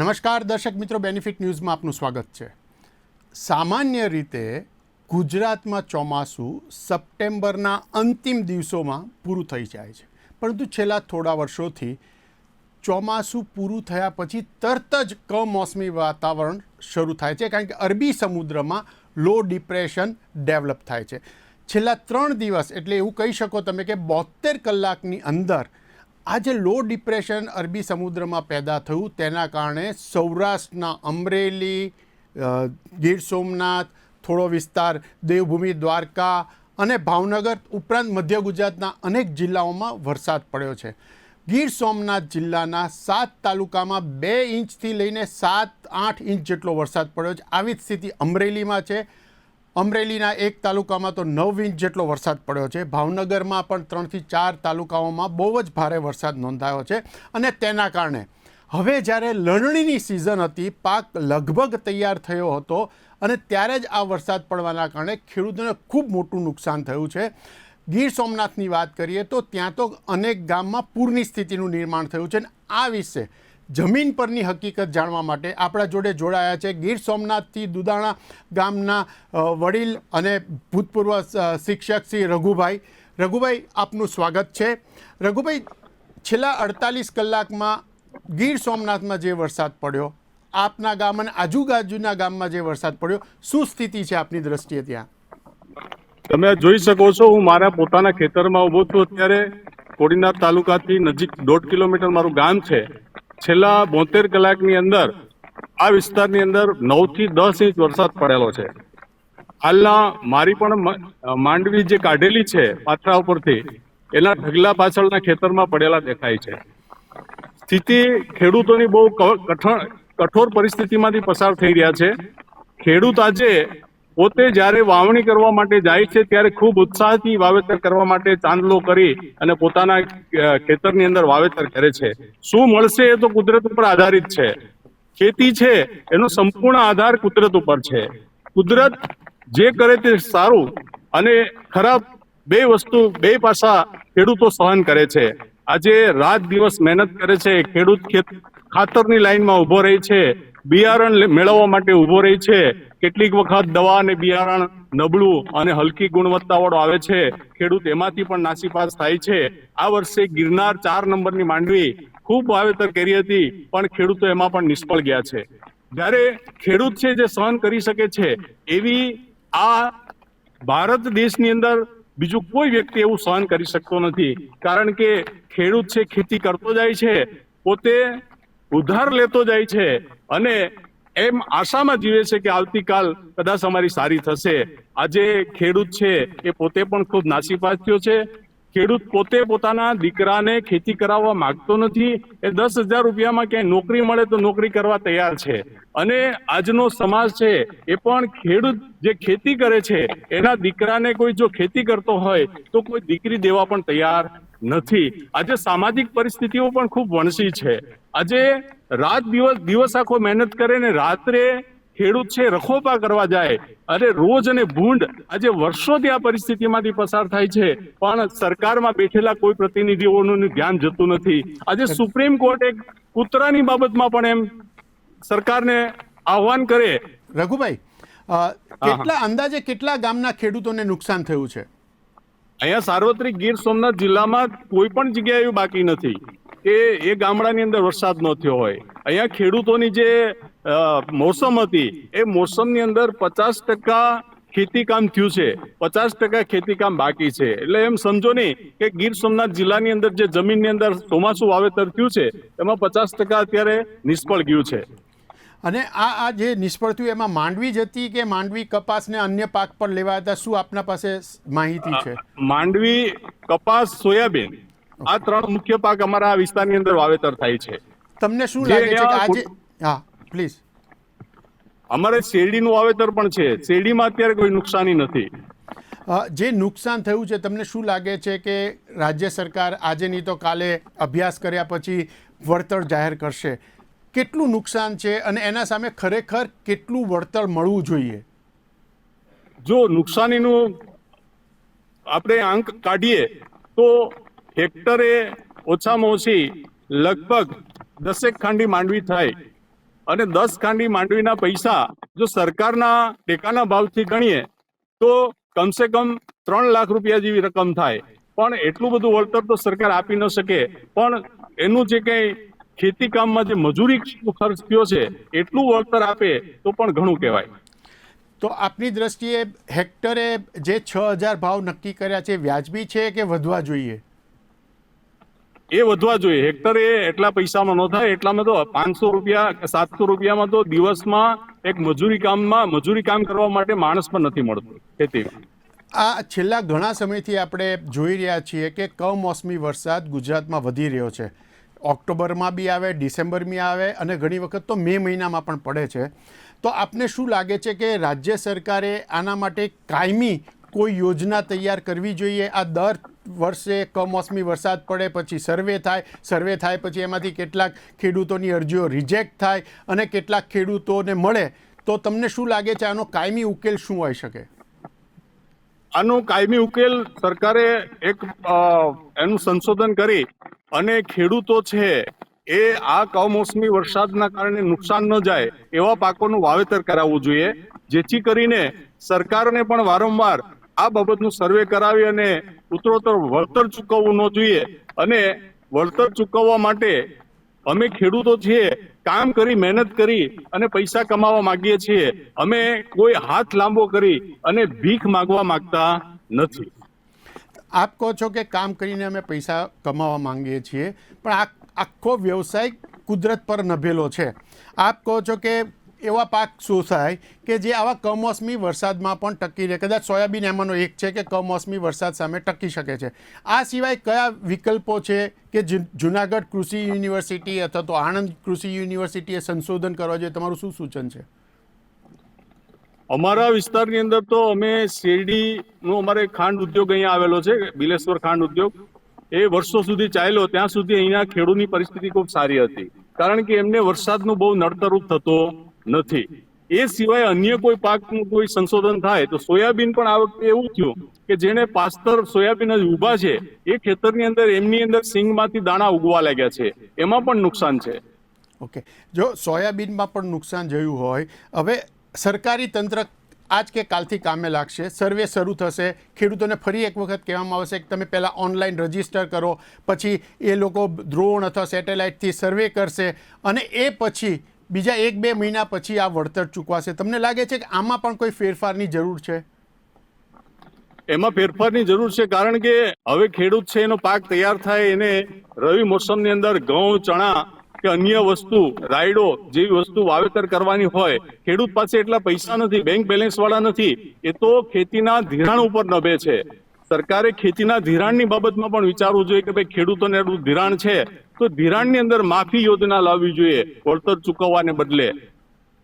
નમસ્કાર દર્શક મિત્રો બેનિફિટ ન્યૂઝમાં આપનું સ્વાગત છે. સામાન્ય રીતે ગુજરાતમાં ચોમાસું સપ્ટેમ્બરના અંતિમ દિવસોમાં પૂરું થઈ જાય છે. પરંતુ છેલ્લા થોડા વર્ષોથી ચોમાસું પૂરું થયા પછી તરત જ કમોસમી વાતાવરણ શરૂ થાય છે, કારણ કે અરબી સમુદ્રમાં લો ડિપ્રેશન ડેવલપ થાય છે. છેલ્લા ત્રણ દિવસ, એટલે એવું કહી શકો તમે કે બોતેર કલાકની અંદર આ જે લો ડિપ્રેશન અરબી સમુદ્રમાં પેદા થયું. તેના કારણે સૌરાષ્ટ્રના અમરેલી ગીર સોમનાથ, થોડો વિસ્તાર દેવભૂમિ, દ્વારકા અને ભાવનગર ઉપરાંત મધ્ય ગુજરાતના અનેક જિલ્લાઓમાં વરસાદ પડ્યો છે. ગીર સોમનાથ જિલ્લાના સાત તાલુકામાં બે ઇંચથી લઈને સાત આઠ ઇંચ જેટલો વરસાદ પડ્યો છે. આવી જ સ્થિતિ અમરેલીમાં છે. અમરેલીના એક તાલુકામાં તો નવ ઇંચ જેટલો વરસાદ પડ્યો છે. ભાવનગરમાં પણ ત્રણથી ચાર તાલુકાઓમાં બહુ જ ભારે વરસાદ નોંધાયો છે અને તેના કારણે. હવે જ્યારે લણણીની સિઝન હતી, પાક લગભગ તૈયાર થયો હતો અને ત્યારે જ આ વરસાદ પડવાના કારણે ખેડૂતોને ખૂબ મોટું નુકસાન થયું છે. ગીર સોમનાથની વાત કરીએ તો ત્યાં તો અનેક ગામમાં પૂરની સ્થિતિનું નિર્માણ થયું છે અને આ વિશે જમીન પરની હકીકત જાણવા માટે આપણા જોડે જોડાયા છે ગીર સોમનાથથી દુદાણા ગામના વડીલ અને ભૂતપૂર્વ શિક્ષક શ્રી રઘુભાઈ. રઘુભાઈ, આપનું સ્વાગત છે. રઘુભાઈ, છેલ્લા અડતાલીસ કલાકમાં ગીર સોમનાથમાં જે વરસાદ પડ્યો, આપના ગામ અને આજુબાજુના ગામમાં જે વરસાદ પડ્યો, શું સ્થિતિ છે આપની દ્રષ્ટિએ ત્યાં? તમે જોઈ શકો છો, હું મારા પોતાના ખેતરમાં ઊભો છું. અત્યારે કોડીનાથ તાલુકાથી નજીક દોઢ કિલોમીટર મારું ગામ છે. છેલ્લા બોતેર કલાકની અંદર આ વિસ્તારની અંદર નવથી દસ ઇંચ વરસાદ પડેલો છે. હાલના મારી પણ માંડવી જે કાઢેલી છે પાથરા ઉપરથી, એના ઢગલા પાછળના ખેતરમાં પડેલા દેખાય છે. સ્થિતિ ખેડૂતોની બહુ કઠણ, કઠોર પરિસ્થિતિમાંથી પસાર થઈ રહ્યા છે. ખેડૂત આજે પોતે જ્યારે વાવણી કરવા માટે જાય છે, ત્યારે ખૂબ ઉત્સાહથી વાવેતર કરવા માટે ચાંદલો કરી અને પોતાના ખેતરની અંદર વાવેતર કરે છે. શું મળશે એ તો કુદરત ઉપર આધારિત છે. ખેતી છે, એનો સંપૂર્ણ આધાર કુદરત ઉપર છે. કુદરત જે કરે તે સારું અને ખરાબ બે વસ્તુ, બે પાસા ખેડૂતો સહન કરે છે. આજે રાત દિવસ મહેનત કરે છે, ખેડૂત ખેત, ખાતરની લાઈનમાં ઊભો રહે છે, બિયારણ મેળવવા માટે ઊભો રહે છે કેટલીક વખત દવા અને બિયારણ, નબળું અને હલકી ગુણવત્તાવાળું આવે છે. ખેડૂત એમાંથી પણ નાસીપાસ થાય છે. આ વર્ષે ગિરનાર ચાર નંબરની માંડવી ખૂબ વાવેતર કરી હતી, પણ ખેડૂતો એમાં પણ નિષ્ફળ ગયા છે. જ્યારે ખેડૂત છે જે સહન કરી શકે છે, એવી આ ભારત દેશની અંદર બીજું કોઈ વ્યક્તિ એવું સહન કરી શકતો નથી. કારણ કે ખેડૂત છે, ખેતી કરતો જાય છે, પોતે ઉધાર લેતો જાય છે અને એમ આશામાં જીવે છે કે આવતીકાલ કદાચ અમારી સારી થશે. આજે ખેડૂત છે એ પોતે પણ ખૂબ નાસીપાસ થયો છે. ખેડૂત પોતે પોતાના દીકરાને ખેતી કરાવવા માંગતો નથી. એ દસ હજાર રૂપિયામાં ક્યાંય નોકરી મળે તો નોકરી કરવા તૈયાર છે. અને આજનો સમાજ છે એ પણ ખેડૂત જે ખેતી કરે છે, એના દીકરાને કોઈ જો ખેતી કરતો હોય તો કોઈ દીકરી દેવા પણ તૈયાર નથી. આજે સામાજિક પરિસ્થિતિઓ પણ ખૂબ વણસી છે. આજે રાત દિવસ દિવસ આખો મહેનત કરે ને રાત્રે ખેડૂત છે રખોપા કરવા જાય. અરે રોજ અને ભૂંડ આજે વર્ષોથી આ પરિસ્થિતિમાંથી પસાર થાય છે. પણ સરકારમાં બેઠેલા કોઈ પ્રતિનિધિઓનું ધ્યાન જતું નથી. આજે સુપ્રીમ કોર્ટ એક કૂતરાની બાબતમાં પણ એમ સરકારને આહવાન કરે. રઘુભાઈ કેટલા અંદાજે કેટલા ગામના ખેડૂતોને નુકસાન થયું છે? અહીંયા સાર્વત્રિક ગીર સોમનાથ જિલ્લામાં કોઈ પણ જગ્યાએ એવું બાકી નથી કે એ ગામડાની અંદર વરસાદ ન થયો હોય. અહીંયા ખેડૂતોની જે મોસમ હતી, એ મોસમની અંદર પચાસ ટકા ખેતીકામ થયું છે. પચાસ ટકા ખેતી કામ બાકી છે. એટલે એમ સમજો નહીં કે ગીર સોમનાથ જિલ્લાની અંદર જે જમીનની અંદર ચોમાસું વાવેતર થયું છે, એમાં પચાસ ટકા અત્યારે નિષ્ફળ ગયું છે. અને આ આ જે નિષ્ફળ થયું એમાં માંડવી જ હતી કે માંડવી કપાસ ને અન્ય પાક પર લેવા હતા? શું આપના પાસે માહિતી છે? માંડવી કપાસ સોયાબીન આ ત્રણ મુખ્ય પાક અમારા આ વિસ્તારની અંદર વાવેતર થાય છે. તમને શું લાગે છે કે આજે હા પ્લીઝ અમારે શેરડીનું વાવેતર પણ છે. શેરડીમાં અત્યારે કોઈ નુકસાની નથી. જે નુકસાન થયું છે તમને શું લાગે છે કે રાજ્ય સરકાર આજે નહીં તો કાલે અભ્યાસ કર્યા પછી વળતર જાહેર કરશે? કેટલું નુકસાન છે અને એના સામે ખરેખર કેટલું વળતર મળવું જોઈએ? જો નુકસાનીનું આપણે આંક કાઢીએ, તો હેક્ટરે ઓછામાં ઓછી લગભગ દસેક ખાંડી માંડવી થાય. અને દસ ખાંડી માંડવીના પૈસા જો સરકારના ટેકાના ભાવથી ગણીએ, તો કમસે કમ ત્રણ લાખ રૂપિયા જેવી રકમ થાય. પણ એટલું બધું વળતર તો સરકાર આપી ન શકે. પણ એનું જે કંઈ ખેતી કામમાં જે મજૂરી ખર્ચ થયો છે એટલું વળતર આપે તો પણ ઘણું કહેવાય. તો આપની દ્રષ્ટિએ હેક્ટરે જે છ હજાર ભાવ નક્કી કર્યા છે વ્યાજબી છે કે વધવા જોઈએ? એ વધવા જોઈએ. હેક્ટરે એટલા પૈસામાં ન થાય એટલામાં તો પાંચસો રૂપિયા સાતસો રૂપિયામાં તો દિવસમાં એક મજૂરી કામમાં મજૂરી કામ કરવા માટે માણસ પણ નથી મળતું ખેતી આ છેલ્લા ઘણા સમયથી આપણે જોઈ રહ્યા છીએ કે કમોસમી વરસાદ ગુજરાતમાં વધી રહ્યો છે. ઓક્ટોબરમાં બી આવે, ડિસેમ્બરમાં આવે અને ઘણી વખત તો મે મહિનામાં પણ પડે છે. તો આપને શું લાગે છે કે રાજ્ય સરકારે આના માટે કાયમી કોઈ યોજના તૈયાર કરવી જોઈએ? આ દર વર્ષે કમોસમી વરસાદ પડે, પછી સર્વે થાય સર્વે થાય, પછી એમાંથી કેટલાક ખેડૂતોની અરજીઓ રિજેક્ટ થાય અને કેટલાક ખેડૂતોને મળે. તો તમને શું લાગે છે આનો કાયમી ઉકેલ શું હોઈ શકે? આનો કાયમી ઉકેલ સરકારે એક એનું સંશોધન કરી અને ખેડૂતો છે, એ આ કમોસમી વરસાદના કારણે નુકસાન ન જાય એવા પાકોનું વાવેતર કરાવવું જોઈએ, જેથી કરીને સરકારને પણ વારંવાર આ બાબતનું સર્વે કરાવી અને ઉત્તરોત્તર વળતર ચૂકવવું ન જોઈએ. અને વળતર ચૂકવવા માટે અમે ખેડૂતો છીએ, કામ કરી, મહેનત કરી અને પૈસા કમાવા માંગીએ છીએ. અમે કોઈ હાથ લાંબો કરી અને ભીખ માંગવા માંગતા નથી. આપ કહો છો કે કામ કરીને અમે પૈસા કમાવા માંગીએ છીએ, પણ આ આખો વ્યવસાય કુદરત પર નભેલો છે. આપ કહો છો કે એવા પાક શોષાય કે જે આવા કમોસમી વરસાદમાં પણ ટકી રહે. કદાચ સોયાબીન એમાંનો એક છે કે કમોસમી વરસાદ સામે ટકી શકે છે. આ સિવાય કયા વિકલ્પો છે કે જુનાગઢ કૃષિ યુનિવર્સિટી અથવા તો આણંદ કૃષિ યુનિવર્સિટીએ સંશોધન કરવા જોઈએ? તમારું શું સૂચન છે? અમારા વિસ્તારની અંદર તો અમે શેરડીનો અમારે ખાંડ ઉદ્યોગ અહીંયા આવેલો છે, બિલેશ્વર ખાંડ ઉદ્યોગ. એ વર્ષો સુધી ચાલ્યો, ત્યાં સુધી અહીંયા ખેડૂતની પરિસ્થિતિ ખૂબ સારી હતી. કારણ કે એમને વરસાદનું બહુ નડતરૂપ થતો નથી. એ સિવાય અન્ય કોઈ પાકનું કોઈ સંશોધન થાય તો સોયાબીન પણ આ વખતે એવું થયું કે જેને પાસ્તર સોયાબીન જ ઊભા છે, એ ખેતરની અંદર એમની અંદર સિંગમાંથી દાણા ઉગવા લાગ્યા છે. એમાં પણ નુકસાન છે. ઓકે. જો સોયાબીનમાં પણ નુકસાન જોયું હોય, હવે સરકારી તંત્ર આજ કે કાલથી કામે લાગશે. સર્વે શરૂ થશે. ખેડૂતોને ફરી એક વખત કહેવામાં આવશે કે તમે પહેલાં ઓનલાઈન રજિસ્ટર કરો, પછી એ લોકો ડ્રોન અથવા સેટેલાઇટથી સર્વે કરશે અને એ પછી બીજા એક બે મહિના પછી આ વળતર ચૂકવાશે. તમને લાગે છે કે આમાં પણ કોઈ ફેરફારની જરૂર છે? એમાં ફેરફારની જરૂર છે કારણ કે હવે ખેડૂત છે, એનો પાક તૈયાર થાય, એને રવિ મોસમની અંદર ઘઉં, ચણા કે અન્ય વસ્તુ, રાયડો જેવી વસ્તુ વાવેતર કરવાની હોય, ખેડૂત પાસે એટલા પૈસા નથી બેંક બેલેન્સ વાળા નથી, એ તો ખેતીના ધિરાણ ઉપર નભે છે. સરકારે ખેતીના ધિરાણની બાબતમાં પણ વિચારવું જોઈએ કે ભાઈ ખેડૂતોને એટલું ધિરાણ છે, તો ધિરાણની અંદર માફી યોજના લાવવી જોઈએ, વળતર ચૂકવવાને બદલે.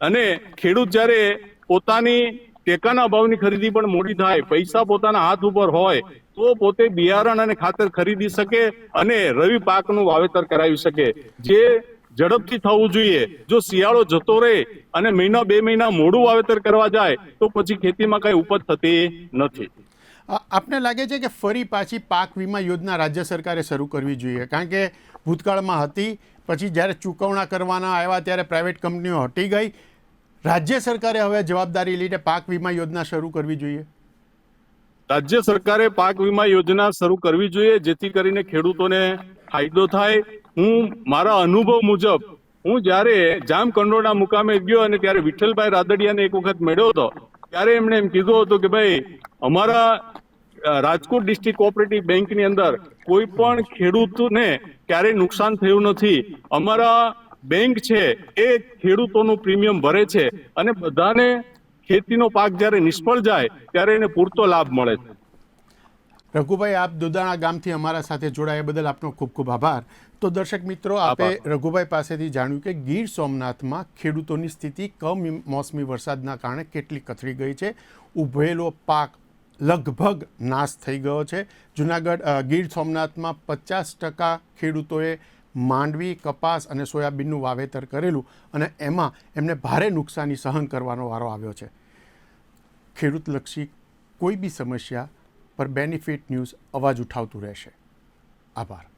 અને ખેડૂત જ્યારે પોતાની ટેકાના ભાવની ખરીદી પણ મોડી થાય, પૈસા પોતાના હાથ ઉપર હોય, તો પોતે બિયારણ અને ખાતર ખરીદી શકે અને રવિ પાકનું વાવેતર કરાવી શકે. જે ઝડપથી થવું જોઈએ, જો શિયાળો જતો રહે અને મહિના બે મહિના મોડું વાવેતર કરવા જાય, તો પછી ખેતીમાં કઈ ઉપજ થતી નથી. આપને લાગે છે કે ફરી પાછી પાક વીમા યોજના રાજ્ય સરકારે શરૂ કરવી જોઈએ? કારણ કે ભૂતકાળમાં હતી, પછી જ્યારે ચૂકવણા કરવાના આવ્યા, ત્યારે પ્રાઇવેટ કંપનીઓ હટી ગઈ રાજ્ય સરકારે હવે જવાબદારી લઈને પાક વીમા યોજના શરૂ કરવી જોઈએ? રાજ્ય સરકારે પાક વીમા યોજના શરૂ કરવી જોઈએ, જેથી કરીને ખેડૂતોને ફાયદો થાય. હું, મારા અનુભવ મુજબ, હું જ્યારે જામ કંડોળના મુકામે ગયો અને ત્યારે વિઠ્ઠલભાઈ રાદડિયાને એક વખત મળ્યો હતો, ત્યારે એમણે એમ કીધું હતું કે ભાઈ, અમારા રાજકોટ ડિસ્ટ્રિક્ટ કોઓપરેટિવ બેંકની અંદર કોઈ પણ ખેડૂતને ક્યારેય નુકસાન થયું નથી. અમારા બેંક છે એ ખેડૂતોનું પ્રીમિયમ ભરે છે અને બધાને ખેતીનો પાક જ્યારે નિષ્ફળ જાય ત્યારે એને પૂરતો લાભ મળે છે. રઘુભાઈ આપ દુદાણા ગામથી અમારા સાથે જોડાયા બદલ આપનો ખૂબ ખૂબ આભાર. તો દર્શક મિત્રો આપે રઘુભાઈ પાસેથી જાણ્યું કે ગીર સોમનાથમાં ખેડૂતોની સ્થિતિ કમોસમી વરસાદના કારણે કેટલી કથળી ગઈ છે. ઉભેલો પાક લગભગ નાશ થઈ ગયો છે. જુનાગઢ ગીર સોમનાથમાં પચાસ ટકા ખેડૂતોએ માંડવી, કપાસ અને સોયાબીનનું વાવેતર કરેલું અને એમાં એમને ભારે નુકસાની સહન કરવાનો વારો આવ્યો છે. ખેડૂતલક્ષી કોઈ બી સમસ્યા પર બેનિફિટ ન્યૂઝ અવાજ ઉઠાવતું રહેશે. આભાર.